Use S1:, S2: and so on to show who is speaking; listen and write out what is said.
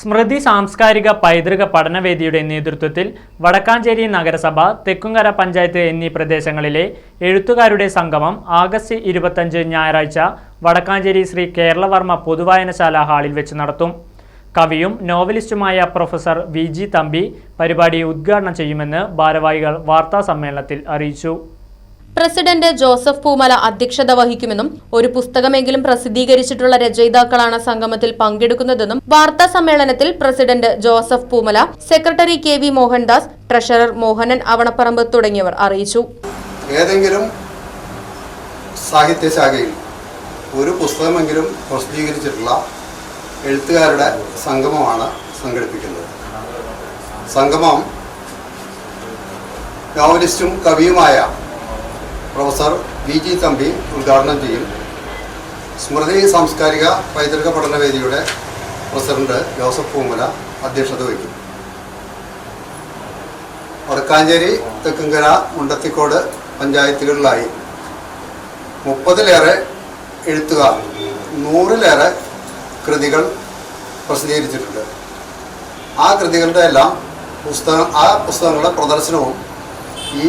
S1: സ്മൃതി സാംസ്കാരിക പൈതൃക പഠനവേദിയുടെ നേതൃത്വത്തിൽ വടക്കാഞ്ചേരി നഗരസഭ തെക്കുംകര പഞ്ചായത്ത് എന്നീ പ്രദേശങ്ങളിലെ എഴുത്തുകാരുടെ സംഗമം ആഗസ്റ്റ് ഇരുപത്തഞ്ച് ഞായറാഴ്ച വടക്കാഞ്ചേരി ശ്രീ കേരളവർമ്മ പൊതുവായനശാല ഹാളിൽ വെച്ച് നടത്തും. കവിയും നോവലിസ്റ്റുമായ പ്രൊഫസർ വി ജി തമ്പി പരിപാടി ഉദ്ഘാടനം ചെയ്യുമെന്ന് ഭാരവാഹികൾ വാർത്താസമ്മേളനത്തിൽ അറിയിച്ചു.
S2: പ്രസിഡന്റ് ജോസഫ് പൂമല അധ്യക്ഷത വഹിക്കുമെന്നും ഒരു പുസ്തകമെങ്കിലും പ്രസിദ്ധീകരിച്ചിട്ടുള്ള രചയിതാക്കളാണ് സംഗമത്തിൽ പങ്കെടുക്കുന്നതെന്നും വാർത്താ സമ്മേളനത്തിൽ president Joseph Poomala secretary K V Mohandas treasurer Mohanan Avanaparambu തുടങ്ങിയവർ അറിയിച്ചു.
S3: ഏതെങ്കിലും സാഹിത്യശാഖയിൽ ഒരു പുസ്തകമെങ്കിലും പ്രസിദ്ധീകരിച്ചിട്ടുള്ള എഴുത്തുകാരുടെ സംഗമമാണ് സംഘടിപ്പിക്കുന്നത്. സംഗമം നോവലിസ്റ്റും കവിയുമായ പ്രൊഫസർ വി ജി തമ്പി ഉദ്ഘാടനം ചെയ്യും. സ്മൃതി സാംസ്കാരിക പൈതൃക പഠനവേദിയുടെ പ്രസിഡന്റ് ജോസഫ് പൂമല അധ്യക്ഷത വഹിക്കും. വടക്കാഞ്ചേരി തെക്കുംകര മുണ്ടത്തിക്കോട് പഞ്ചായത്തുകളിലായി മുപ്പതിലേറെ എഴുത്തുകാർ നൂറിലേറെ കൃതികൾ പ്രസിദ്ധീകരിച്ചിട്ടുണ്ട്. ആ കൃതികളുടെ എല്ലാം പുസ്തകം ആ പുസ്തകങ്ങളുടെ പ്രദർശനവും ഈ